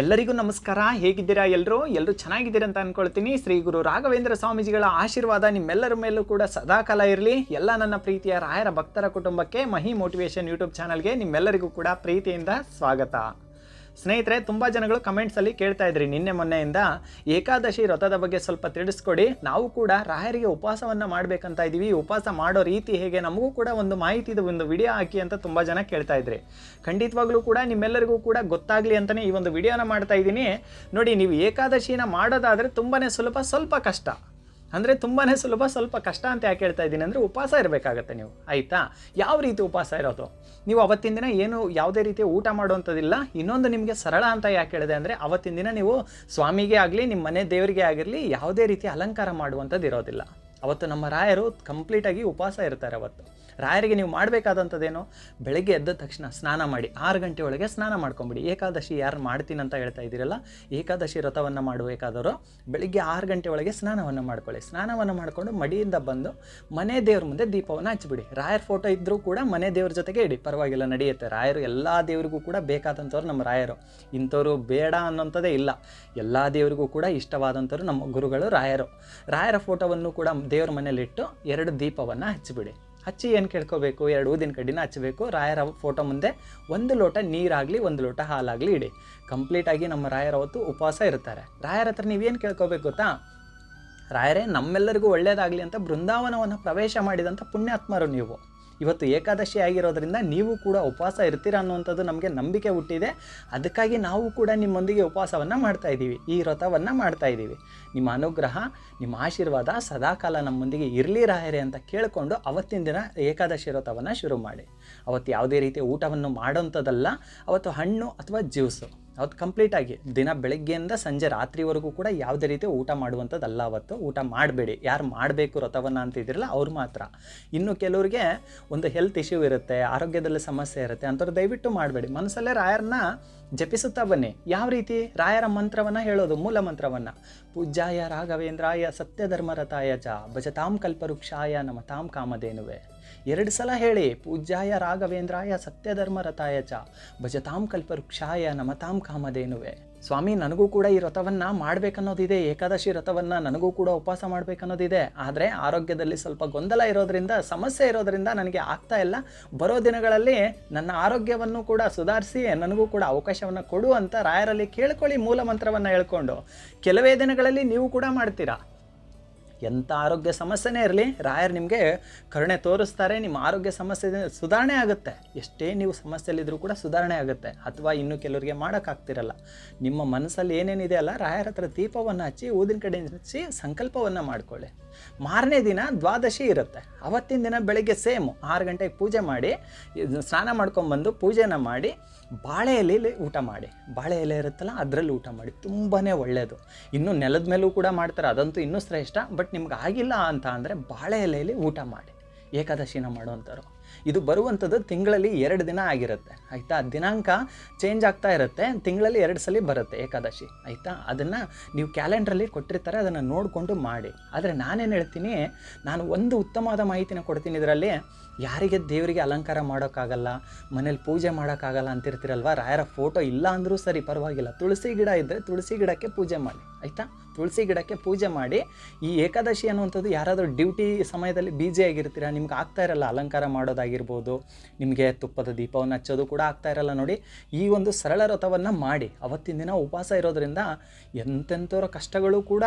ಎಲ್ಲರಿಗೂ ನಮಸ್ಕಾರ. ಹೇಗಿದ್ದೀರಾ ಎಲ್ಲರೂ ಎಲ್ಲರೂ ಚೆನ್ನಾಗಿದ್ದೀರಾ ಅಂತ ಅನ್ಕೊಳ್ತೀನಿ. ಶ್ರೀ ಗುರು ರಾಘವೇಂದ್ರ ಸ್ವಾಮೀಜಿಗಳ ಆಶೀರ್ವಾದ ನಿಮ್ಮೆಲ್ಲರ ಮೇಲೂ ಕೂಡ ಸದಾಕಾಲ ಇರಲಿ. ಎಲ್ಲ ನನ್ನ ಪ್ರೀತಿಯ ರಾಯರ ಭಕ್ತರ ಕುಟುಂಬಕ್ಕೆ ಮಹಿ ಮೋಟಿವೇಶನ್ ಯೂಟ್ಯೂಬ್ ಚಾನಲ್ಗೆ ನಿಮ್ಮೆಲ್ಲರಿಗೂ ಕೂಡ ಪ್ರೀತಿಯಿಂದ ಸ್ವಾಗತ. ಸ್ನೇಹಿತರೆ, ತುಂಬ ಜನಗಳು ಕಮೆಂಟ್ಸಲ್ಲಿ ಕೇಳ್ತಾ ಇದ್ರಿ. ನಿನ್ನೆ ಮೊನ್ನೆಯಿಂದ ಏಕಾದಶಿ ವ್ರತದ ಬಗ್ಗೆ ಸ್ವಲ್ಪ ತಿಳಿಸ್ಕೊಡಿ. ನಾವು ಕೂಡ ರಾಯರಿಗೆ ಉಪವಾಸವನ್ನು ಮಾಡ್ಬೇಕಂತ ಇದ್ದೀವಿ. ಉಪವಾಸ ಮಾಡೋ ರೀತಿ ಹೇಗೆ ನಮಗೂ ಕೂಡ ಒಂದು ಮಾಹಿತಿದು ಒಂದು ವಿಡಿಯೋ ಹಾಕಿ ಅಂತ ತುಂಬ ಜನ ಕೇಳ್ತಾ ಇದ್ರಿ. ಖಂಡಿತವಾಗ್ಲೂ ಕೂಡ ನಿಮ್ಮೆಲ್ಲರಿಗೂ ಕೂಡ ಗೊತ್ತಾಗಲಿ ಅಂತಲೇ ಈ ಒಂದು ವಿಡಿಯೋನ ಮಾಡ್ತಾ ಇದ್ದೀನಿ. ನೋಡಿ, ನೀವು ಏಕಾದಶಿನ ಮಾಡೋದಾದರೆ ತುಂಬಾ ಸುಲಭ, ಸ್ವಲ್ಪ ಕಷ್ಟ. ಅಂದರೆ ತುಂಬಾ ಸುಲಭ, ಸ್ವಲ್ಪ ಕಷ್ಟ ಅಂತ ಯಾಕೆ ಹೇಳ್ತಾ ಇದ್ದೀನಿ ಅಂದರೆ ಉಪವಾಸ ಇರಬೇಕಾಗತ್ತೆ ನೀವು, ಆಯಿತಾ? ಯಾವ ರೀತಿ ಉಪವಾಸ ಇರೋದು? ನೀವು ಅವತ್ತಿನ ದಿನ ಏನು ಯಾವುದೇ ರೀತಿ ಊಟ ಮಾಡುವಂಥದ್ದಿಲ್ಲ, ಇನ್ನೊಂದು ನಿಮಗೆ ಸರಳ ಅಂತ ಯಾಕೆ ಹೇಳಿದೆ ಅಂದರೆ ಅವತ್ತಿನ ದಿನ ನೀವು ಸ್ವಾಮಿಗೆ ಆಗಲಿ ನಿಮ್ಮ ಮನೆ ದೇವರಿಗೆ ಆಗಿರಲಿ ಯಾವುದೇ ರೀತಿ ಅಲಂಕಾರ ಮಾಡುವಂಥದ್ದು ಇರೋದಿಲ್ಲ ಅವತ್ತು ನಮ್ಮ ರಾಯರು ಕಂಪ್ಲೀಟಾಗಿ ಉಪವಾಸ ಇರ್ತಾರೆ ಅವತ್ತು. ರಾಯರಿಗೆ ನೀವು ಮಾಡಬೇಕಾದಂಥದ್ದೇನು? ಬೆಳಗ್ಗೆ ಎದ್ದ ತಕ್ಷಣ ಸ್ನಾನ ಮಾಡಿ, ಆರು ಗಂಟೆ ಒಳಗೆ ಸ್ನಾನ ಮಾಡ್ಕೊಂಬಿಡಿ. ಏಕಾದಶಿ ಯಾರು ಮಾಡ್ತೀನಿ ಅಂತ ಹೇಳ್ತಾ ಇದ್ದೀರಲ್ಲ, ಏಕಾದಶಿ ವ್ರತವನ್ನು ಮಾಡಬೇಕಾದವರು ಬೆಳಿಗ್ಗೆ ಆರು ಗಂಟೆ ಒಳಗೆ ಸ್ನಾನವನ್ನು ಮಾಡ್ಕೊಳ್ಳಿ. ಸ್ನಾನವನ್ನು ಮಾಡಿಕೊಂಡು ಮಡಿಯಿಂದ ಬಂದು ಮನೆ ದೇವ್ರ ಮುಂದೆ ದೀಪವನ್ನು ಹಚ್ಚಿಬಿಡಿ. ರಾಯರ್ ಫೋಟೋ ಇದ್ದರೂ ಕೂಡ ಮನೆ ದೇವ್ರ ಜೊತೆಗೆ ಇಡಿ. ಪರವಾಗಿಲ್ಲ, ನಡೆಯುತ್ತೆ. ರಾಯರು ಎಲ್ಲ ದೇವರಿಗೂ ಕೂಡ ಬೇಕಾದಂಥವ್ರು ನಮ್ಮ ರಾಯರು. ಇಂಥವ್ರು ಬೇಡ ಅನ್ನೋಂಥದ್ದೇ ಇಲ್ಲ. ಎಲ್ಲ ದೇವರಿಗೂ ಕೂಡ ಇಷ್ಟವಾದಂಥವ್ರು ನಮ್ಮ ಗುರುಗಳು ರಾಯರು. ರಾಯರ ಫೋಟೋವನ್ನು ಕೂಡ ದೇವ್ರ ಮನೇಲಿಟ್ಟು ಎರಡು ದೀಪವನ್ನು ಹಚ್ಚಿಬಿಡಿ. ಹಚ್ಚಿ ಏನು ಕೇಳ್ಕೋಬೇಕು? ಎರಡು ಊದಿನ ಕಡ್ಡಿನ ಹಚ್ಚಬೇಕು. ರಾಯರ ಫೋಟೋ ಮುಂದೆ ಒಂದು ಲೋಟ ನೀರಾಗಲಿ, ಒಂದು ಲೋಟ ಹಾಲಾಗಲಿ ಇಡಿ. ಕಂಪ್ಲೀಟಾಗಿ ನಮ್ಮ ರಾಯರ ಅವತ್ತು ಉಪವಾಸ ಇರ್ತಾರೆ. ರಾಯರ ಹತ್ರ ನೀವೇನು ಕೇಳ್ಕೋಬೇಕು ಗೊತ್ತಾ? ರಾಯರೇ, ನಮ್ಮೆಲ್ಲರಿಗೂ ಒಳ್ಳೆಯದಾಗಲಿ ಅಂತ ಬೃಂದಾವನವನ್ನು ಪ್ರವೇಶ ಮಾಡಿದಂಥ ಪುಣ್ಯಾತ್ಮರು ನೀವು. ಇವತ್ತು ಏಕಾದಶಿ ಆಗಿರೋದ್ರಿಂದ ನೀವು ಕೂಡ ಉಪವಾಸ ಇರ್ತೀರ ಅನ್ನುವಂಥದ್ದು ನಮಗೆ ನಂಬಿಕೆ ಹುಟ್ಟಿದೆ. ಅದಕ್ಕಾಗಿ ನಾವು ಕೂಡ ನಿಮ್ಮೊಂದಿಗೆ ಉಪವಾಸವನ್ನು ಮಾಡ್ತಾ ಇದ್ದೀವಿ. ಈ ವ್ರತವನ್ನು ಮಾಡ್ತಾ ಇದ್ದೀವಿ. ನಿಮ್ಮ ಅನುಗ್ರಹ, ನಿಮ್ಮ ಆಶೀರ್ವಾದ ಸದಾಕಾಲ ನಮ್ಮೊಂದಿಗೆ ಇರಲಿ ರಾಯರೇ ಅಂತ ಕೇಳಿಕೊಂಡು ಅವತ್ತಿನ ದಿನ ಏಕಾದಶಿ ವ್ರತವನ್ನು ಶುರು ಮಾಡಿ. ಅವತ್ತು ಯಾವುದೇ ರೀತಿಯ ಊಟವನ್ನು ಮಾಡೋಂಥದ್ದಲ್ಲ ಅವತ್ತು ಹಣ್ಣು ಅಥವಾ ಜ್ಯೂಸು. ಅವತ್ತು ಕಂಪ್ಲೀಟಾಗಿ ದಿನ ಬೆಳಗ್ಗೆಯಿಂದ ಸಂಜೆ ರಾತ್ರಿವರೆಗೂ ಕೂಡ ಯಾವುದೇ ರೀತಿ ಊಟ ಮಾಡುವಂಥದ್ದಲ್ಲ ಅವತ್ತು. ಊಟ ಮಾಡಬೇಡಿ. ಯಾರು ಮಾಡಬೇಕು ವ್ರತವನ್ನು ಅಂತಿದ್ದೀರಲ್ಲ ಅವ್ರು ಮಾತ್ರ. ಇನ್ನು ಕೆಲವರಿಗೆ ಒಂದು ಹೆಲ್ತ್ ಇಶ್ಯೂ ಇರುತ್ತೆ, ಆರೋಗ್ಯದಲ್ಲಿ ಸಮಸ್ಯೆ ಇರುತ್ತೆ, ಅಂಥವ್ರು ದಯವಿಟ್ಟು ಮಾಡಬೇಡಿ. ಮನಸ್ಸಲ್ಲೇ ರಾಯರನ್ನ ಜಪಿಸುತ್ತಾ ಬನ್ನಿ. ಯಾವ ರೀತಿ? ರಾಯರ ಮಂತ್ರವನ್ನು ಹೇಳೋದು, ಮೂಲ ಮಂತ್ರವನ್ನು. ಪೂಜ್ಯಾಯ ರಾಘವೇಂದ್ರಾಯ ಸತ್ಯಧರ್ಮರತಾಯ ಚ ಭಜತಾಂ ಕಲ್ಪವೃಕ್ಷಾಯ ನಮತಾಂ ಕಾಮಧೇನುವೆ. ಎರಡು ಸಲ ಹೇಳಿ, ಪೂಜ್ಯಾಯ ರಾಘವೇಂದ್ರಾಯ ಸತ್ಯಧರ್ಮರತಾಯ ಚ, ಭಜತಾಂ ಕಲ್ಪವೃಕ್ಷಾಯ ನಮತಾಂ ಕಾಮಧೇನುವೆ. ಸ್ವಾಮಿ, ನನಗೂ ಕೂಡ ಈ ವ್ರತವನ್ನು ಮಾಡಬೇಕನ್ನೋದಿದೆ, ಏಕಾದಶಿ ವ್ರತವನ್ನು ನನಗೂ ಕೂಡ ಉಪವಾಸ ಮಾಡಬೇಕನ್ನೋದಿದೆ. ಆದರೆ ಆರೋಗ್ಯದಲ್ಲಿ ಸ್ವಲ್ಪ ಗೊಂದಲ ಇರೋದ್ರಿಂದ, ಸಮಸ್ಯೆ ಇರೋದ್ರಿಂದ ನನಗೆ ಆಗ್ತಾ ಇಲ್ಲ. ಬರೋ ದಿನಗಳಲ್ಲಿ ನನ್ನ ಆರೋಗ್ಯವನ್ನು ಕೂಡ ಸುಧಾರಿಸಿ, ನನಗೂ ಕೂಡ ಅವಕಾಶವನ್ನು ಕೊಡು ಅಂತ ರಾಯರಲ್ಲಿ ಕೇಳ್ಕೊಳ್ಳಿ, ಮೂಲ ಮಂತ್ರವನ್ನು ಹೇಳ್ಕೊಂಡು. ಕೆಲವೇ ದಿನಗಳಲ್ಲಿ ನೀವು ಕೂಡ ಮಾಡ್ತೀರಾ? ಎಂಥ ಆರೋಗ್ಯ ಸಮಸ್ಯೆನೇ ಇರಲಿ, ರಾಯರು ನಿಮಗೆ ಕರುಣೆ ತೋರಿಸ್ತಾರೆ, ನಿಮ್ಮ ಆರೋಗ್ಯ ಸಮಸ್ಯೆ ಸುಧಾರಣೆ ಆಗುತ್ತೆ. ಎಷ್ಟೇ ನೀವು ಸಮಸ್ಯೆಯಲ್ಲಿದ್ದರೂ ಕೂಡ ಸುಧಾರಣೆ ಆಗುತ್ತೆ. ಅಥವಾ ಇನ್ನೂ ಕೆಲವರಿಗೆ ಮಾಡೋಕ್ಕಾಗ್ತಿರಲ್ಲ. ನಿಮ್ಮ ಮನಸ್ಸಲ್ಲಿ ಏನೇನಿದೆ ಅಲ್ಲ, ರಾಯರ ಹತ್ರ ದೀಪವನ್ನು ಹಚ್ಚಿ, ಊದಿನ ಕಡೆ ಹಚ್ಚಿ ಸಂಕಲ್ಪವನ್ನು ಮಾಡಿಕೊಳ್ಳಿ. ಮಾರನೇ ದಿನ ದ್ವಾದಶಿ ಇರುತ್ತೆ. ಅವತ್ತಿನ ದಿನ ಬೆಳಗ್ಗೆ ಸೇಮ್ ಆರು ಗಂಟೆಗೆ ಪೂಜೆ ಮಾಡಿ ಸ್ನಾನ ಮಾಡ್ಕೊಂಬಂದು ಪೂಜೆನ ಮಾಡಿ, ಬಾಳೆ ಎಲೆಯಲ್ಲಿ ಊಟ ಮಾಡಿ. ಬಾಳೆ ಎಲೆ ಇರುತ್ತಲ್ಲ, ಅದರಲ್ಲಿ ಊಟ ಮಾಡಿ. ತುಂಬಾ ಒಳ್ಳೆಯದು ಇನ್ನು ನೆಲದ ಮೇಲೂ ಕೂಡ ಮಾಡ್ತಾರೆ. ಅದಂತೂ ಇನ್ನೂ ಶ್ರೇಷ್ಠ. ಬಟ್ ನಿಮ್ಗೆ ಆಗಿಲ್ಲ ಅಂತ ಅಂದರೆ ಬಾಳೆ ಎಲೆಯಲ್ಲಿ ಊಟ ಮಾಡಿ. ಏಕಾದಶಿನ ಮಾಡುವಂಥವ್ರು. ಇದು ಬರುವಂಥದ್ದು ತಿಂಗಳಲ್ಲಿ ಎರಡು ದಿನ ಆಗಿರುತ್ತೆ. ಆಯಿತಾ? ದಿನಾಂಕ ಚೇಂಜ್ ಆಗ್ತಾ ಇರುತ್ತೆ. ತಿಂಗಳಲ್ಲಿ ಎರಡು ಸಲ ಬರುತ್ತೆ ಏಕಾದಶಿ. ಆಯಿತಾ? ಅದನ್ನು ನೀವು ಕ್ಯಾಲೆಂಡ್ರಲ್ಲಿ ಕೊಟ್ಟಿರ್ತಾರೆ, ಅದನ್ನು ನೋಡಿಕೊಂಡು ಮಾಡಿ. ಆದರೆ ನಾನೇನು ಹೇಳ್ತೀನಿ, ನಾನು ಒಂದು ಉತ್ತಮವಾದ ಮಾಹಿತಿನ ಕೊಡ್ತೀನಿ ಇದರಲ್ಲಿ, ಯಾರಿಗೆ ದೇವರಿಗೆ ಅಲಂಕಾರ ಮಾಡೋಕ್ಕಾಗಲ್ಲ, ಮನೇಲಿ ಪೂಜೆ ಮಾಡೋಕ್ಕಾಗಲ್ಲ ಅಂತಿರ್ತೀರಲ್ವ, ರಾಯರ ಫೋಟೋ ಇಲ್ಲ ಅಂದರೂ ಸರಿ, ಪರವಾಗಿಲ್ಲ. ತುಳಸಿ ಗಿಡ ಇದ್ದರೆ ತುಳಸಿ ಗಿಡಕ್ಕೆ ಪೂಜೆ ಮಾಡಿ. ಆಯಿತಾ? ತುಳಸಿ ಗಿಡಕ್ಕೆ ಪೂಜೆ ಮಾಡಿ ಈ ಏಕಾದಶಿ ಅನ್ನುವಂಥದ್ದು ಯಾರಾದರೂ ಡ್ಯೂಟಿ ಸಮಯದಲ್ಲಿ ಬಿಜಿ ಆಗಿರ್ತೀರಾ, ನಿಮ್ಗೆ ಆಗ್ತಾ ಇರಲ್ಲ, ಅಲಂಕಾರ ಮಾಡೋದಾಗಿರ್ಬೋದು, ನಿಮಗೆ ತುಪ್ಪದ ದೀಪವನ್ನು ಹಚ್ಚೋದು ಕೂಡ ಆಗ್ತಾ ಇರಲ್ಲ ನೋಡಿ. ಈ ಒಂದು ಸರಳ ರಥವನ್ನು ಮಾಡಿ, ಅವತ್ತಿನ ದಿನ ಉಪವಾಸ ಇರೋದರಿಂದ ಎಂತೆಂಥವ್ರ ಕಷ್ಟಗಳು ಕೂಡ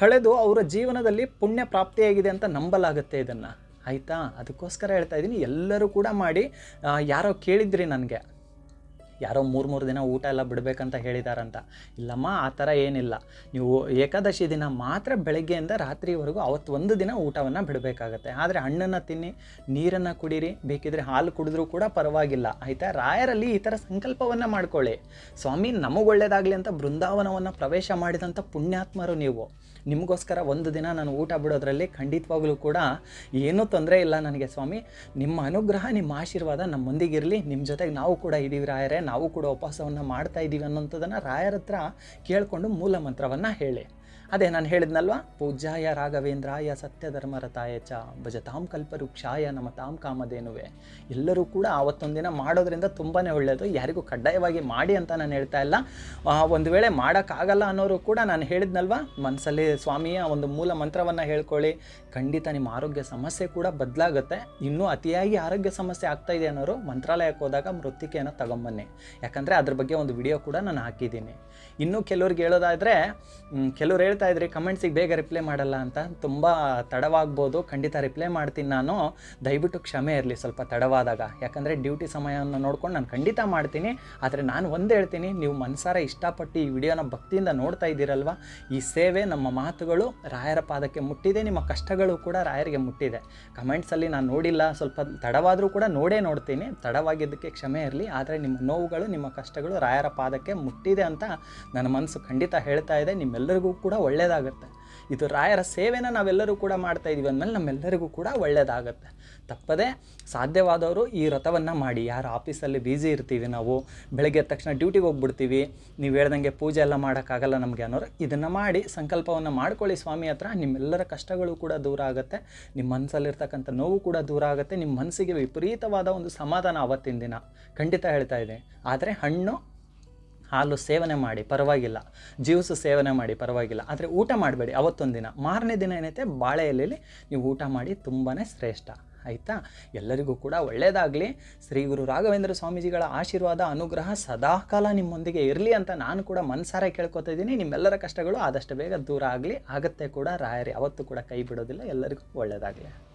ಕಳೆದು ಅವರ ಜೀವನದಲ್ಲಿ ಪುಣ್ಯ ಪ್ರಾಪ್ತಿಯಾಗಿದೆ ಅಂತ ನಂಬಲಾಗುತ್ತೆ ಇದನ್ನು. ಆಯಿತಾ? ಅದಕ್ಕೋಸ್ಕರ ಹೇಳ್ತಾ ಇದ್ದೀನಿ, ಎಲ್ಲರೂ ಕೂಡ ಮಾಡಿ ಯಾರೋ ಕೇಳಿದ್ರಿ ನನಗೆ ಯಾರೋ ಮೂರು ಮೂರು ದಿನ ಊಟ ಎಲ್ಲ ಬಿಡಬೇಕಂತ ಹೇಳಿದಾರಂತ. ಇಲ್ಲಮ್ಮ, ಆ ಥರ ಏನಿಲ್ಲ. ನೀವು ಏಕಾದಶಿ ದಿನ ಮಾತ್ರ ಬೆಳಗ್ಗೆಯಿಂದ ರಾತ್ರಿವರೆಗೂ ಅವತ್ತು ಒಂದು ದಿನ ಊಟವನ್ನು ಬಿಡಬೇಕಾಗತ್ತೆ. ಆದರೆ ಹಣ್ಣನ್ನು ತಿನ್ನಿ, ನೀರನ್ನು ಕುಡೀರಿ, ಬೇಕಿದ್ರೆ ಹಾಲು ಕುಡಿದ್ರೂ ಕೂಡ ಪರವಾಗಿಲ್ಲ. ಆಯಿತಾ? ರಾಯರಲ್ಲಿ ಈ ಥರ ಸಂಕಲ್ಪವನ್ನು ಮಾಡ್ಕೊಳ್ಳಿ. ಸ್ವಾಮಿ, ನಮಗೆ ಅಂತ ಬೃಂದಾವನವನ್ನು ಪ್ರವೇಶ ಮಾಡಿದಂಥ ಪುಣ್ಯಾತ್ಮರು ನೀವು. ನಿಮಗೋಸ್ಕರ ಒಂದು ದಿನ ನಾನು ಊಟ ಬಿಡೋದ್ರಲ್ಲಿ ಖಂಡಿತವಾಗಲೂ ಕೂಡ ಏನೂ ತೊಂದರೆ ಇಲ್ಲ ನನಗೆ ಸ್ವಾಮಿ. ನಿಮ್ಮ ಅನುಗ್ರಹ, ನಿಮ್ಮ ಆಶೀರ್ವಾದ ನಮ್ಮೊಂದಿಗಿರಲಿ. ನಿಮ್ಮ ಜೊತೆಗೆ ನಾವು ಕೂಡ ಇದ್ದೀವಿ ರಾಯರೇ. ನಾವು ಕೂಡ ಉಪವಾಸವನ್ನು ಮಾಡ್ತಾ ಇದ್ದೀವಿ ಅನ್ನೋಂಥದ್ದನ್ನು ರಾಯರ ಹತ್ರ ಕೇಳಿಕೊಂಡು ಮೂಲ ಮಂತ್ರವನ್ನು ಹೇಳಿ. ಅದೇ ನಾನು ಹೇಳಿದ್ನಲ್ವ? ಪೂಜಾಯ ರಾಘವೇಂದ್ರಾಯ ಸತ್ಯಧರ್ಮರತಾಯ ಚ ಭಜತಾಂ ಕಲ್ಪವೃಕ್ಷಾಯ ನಮತಾಂ ಕಾಮಧೇನುವೆ. ಎಲ್ಲರೂ ಕೂಡ ಆವತ್ತೊಂದು ದಿನ ಮಾಡೋದ್ರಿಂದ ತುಂಬಾ ಒಳ್ಳೆಯದು ಯಾರಿಗೂ ಕಡ್ಡಾಯವಾಗಿ ಮಾಡಿ ಅಂತ ನಾನು ಹೇಳ್ತಾ ಇಲ್ಲ. ಒಂದು ವೇಳೆ ಮಾಡೋಕ್ಕಾಗಲ್ಲ ಅನ್ನೋರು ಕೂಡ ನಾನು ಹೇಳಿದ್ನಲ್ವ? ಮನಸ್ಸಲ್ಲಿ ಸ್ವಾಮಿಯ ಒಂದು ಮೂಲ ಮಂತ್ರವನ್ನು ಹೇಳ್ಕೊಳ್ಳಿ. ಖಂಡಿತ ನಿಮ್ಮ ಆರೋಗ್ಯ ಸಮಸ್ಯೆ ಕೂಡ ಬದಲಾಗುತ್ತೆ. ಇನ್ನೂ ಅತಿಯಾಗಿ ಆರೋಗ್ಯ ಸಮಸ್ಯೆ ಆಗ್ತಾ ಇದೆ ಅನ್ನೋರು ಮಂತ್ರಾಲಯಕ್ಕೆ ಹೋದಾಗ ಮೃತ್ತಿಕೆಯನ್ನು ತಗೊಂಬನ್ನಿ. ಯಾಕಂದರೆ ಅದ್ರ ಬಗ್ಗೆ ಒಂದು ವಿಡಿಯೋ ಕೂಡ ನಾನು ಹಾಕಿದ್ದೀನಿ. ಇನ್ನು ಕೆಲವ್ರಿಗೆ ಹೇಳೋದಾದರೆ ಮ್, ಕೆಲವ್ರು ಹೇಳ್ತಾ ಇದ್ರಿ ಕಮೆಂಟ್ಸಿಗೆ ಬೇಗ ರಿಪ್ಲೈ ಮಾಡಲ್ಲ ಅಂತ ತುಂಬ ತಡವಾಗ್ಬೋದು. ಖಂಡಿತ ರಿಪ್ಲೈ ಮಾಡ್ತೀನಿ ನಾನು. ದಯವಿಟ್ಟು ಕ್ಷಮೆ ಇರಲಿ ಸ್ವಲ್ಪ ತಡವಾದಾಗ. ಯಾಕಂದರೆ ಡ್ಯೂಟಿ ಸಮಯವನ್ನು ನೋಡ್ಕೊಂಡು ನಾನು ಖಂಡಿತ ಮಾಡ್ತೀನಿ. ಆದರೆ ನಾನು ಒಂದು ಹೇಳ್ತೀನಿ, ನೀವು ಮನಸಾರ ಇಷ್ಟಪಟ್ಟು ಈ ವಿಡಿಯೋನ ಭಕ್ತಿಯಿಂದ ನೋಡ್ತಾ ಇದ್ದೀರಲ್ವ? ಈ ಸೇವೆ ನಮ್ಮ ಮಾತುಗಳು ರಾಯರ ಪಾದಕ್ಕೆ ಮುಟ್ಟಿದೆ, ನಿಮ್ಮ ಕಷ್ಟಗಳು ಕೂಡ ರಾಯರಿಗೆ ಮುಟ್ಟಿದೆ. ಕಮೆಂಟ್ಸಲ್ಲಿ ನಾನು ನೋಡಿಲ್ಲ, ಸ್ವಲ್ಪ ತಡವಾದರೂ ಕೂಡ ನೋಡೇ ನೋಡ್ತೀನಿ. ತಡವಾಗಿದ್ದಕ್ಕೆ ಕ್ಷಮೆ ಇರಲಿ, ಆದರೆ ನಿಮ್ಮ ನೋವುಗಳು, ನಿಮ್ಮ ಕಷ್ಟಗಳು ರಾಯರ ಪಾದಕ್ಕೆ ಮುಟ್ಟಿದೆ ಅಂತ ನನ್ನ ಮನಸ್ಸು ಖಂಡಿತ ಹೇಳ್ತಾ ಇದೆ. ನಿಮ್ಮೆಲ್ಲರಿಗೂ ಕೂಡ ಒಳ್ಳೆಯದಾಗುತ್ತೆ ಇದು ರಾಯರ ಸೇವೆನ ನಾವೆಲ್ಲರೂ ಕೂಡ ಮಾಡ್ತಾ ಇದೀವಿ ಅಂದಮೇಲೆ ನಮ್ಮೆಲ್ಲರಿಗೂ ಕೂಡ ಒಳ್ಳೆಯದಾಗುತ್ತೆ ತಪ್ಪದೆ ಸಾಧ್ಯವಾದವರು ಈ ವ್ರತವನ್ನು ಮಾಡಿ. ಯಾರು ಆಫೀಸಲ್ಲಿ ಬ್ಯುಸಿ ಇರ್ತೀವಿ ನಾವು, ಬೆಳಗ್ಗೆ ಎದ್ದ ತಕ್ಷಣ ಡ್ಯೂಟಿಗೆ ಹೋಗ್ಬಿಡ್ತೀವಿ, ನೀವು ಹೇಳ್ದಂಗೆ ಪೂಜೆ ಎಲ್ಲ ಮಾಡೋಕ್ಕಾಗಲ್ಲ ನಮಗೆ ಅನ್ನೋರು, ಇದನ್ನು ಮಾಡಿ ಸಂಕಲ್ಪವನ್ನು ಮಾಡ್ಕೊಳ್ಳಿ ಸ್ವಾಮಿ ಹತ್ರ. ನಿಮ್ಮೆಲ್ಲರ ಕಷ್ಟಗಳು ಕೂಡ ದೂರ ಆಗುತ್ತೆ. ನಿಮ್ಮ ಮನಸ್ಸಲ್ಲಿರ್ತಕ್ಕಂಥ ನೋವು ಕೂಡ ದೂರ ಆಗುತ್ತೆ. ನಿಮ್ಮ ಮನಸ್ಸಿಗೆ ವಿಪರೀತವಾದ ಒಂದು ಸಮಾಧಾನ ಅವತ್ತಿನ ದಿನ. ಖಂಡಿತ ಹೇಳ್ತಾ ಇದೆ ಆದರೆ ಹಣ್ಣು ಹಾಲು ಸೇವನೆ ಮಾಡಿ, ಪರವಾಗಿಲ್ಲ. ಜ್ಯೂಸು ಸೇವನೆ ಮಾಡಿ, ಪರವಾಗಿಲ್ಲ. ಆದರೆ ಊಟ ಮಾಡಬೇಡಿ. ಅವತ್ತೊಂದು ದಿನ ಮಾರನೇ ದಿನ ಏನೈತೆ? ಬಾಳೆ ಎಲೆಯಲ್ಲಿ ನೀವು ಊಟ ಮಾಡಿ ತುಂಬಾ ಶ್ರೇಷ್ಠ. ಆಯಿತಾ? ಎಲ್ಲರಿಗೂ ಕೂಡ ಒಳ್ಳೆಯದಾಗಲಿ ಶ್ರೀ ಗುರು ರಾಘವೇಂದ್ರ ಸ್ವಾಮೀಜಿಗಳ ಆಶೀರ್ವಾದ, ಅನುಗ್ರಹ ಸದಾಕಾಲ ನಿಮ್ಮೊಂದಿಗೆ ಇರಲಿ ಅಂತ ನಾನು ಕೂಡ ಮನಸಾರೆ ಕೇಳ್ಕೊತಾ ಇದ್ದೀನಿ. ನಿಮ್ಮೆಲ್ಲರ ಕಷ್ಟಗಳು ಆದಷ್ಟು ಬೇಗ ದೂರ ಆಗಲಿ. ಆಗತ್ತೆ ಕೂಡ ರಾಯರಿ. ಅವತ್ತು ಕೂಡ ಕೈ ಬಿಡೋದಿಲ್ಲ. ಎಲ್ಲರಿಗೂ ಒಳ್ಳೆಯದಾಗಲಿ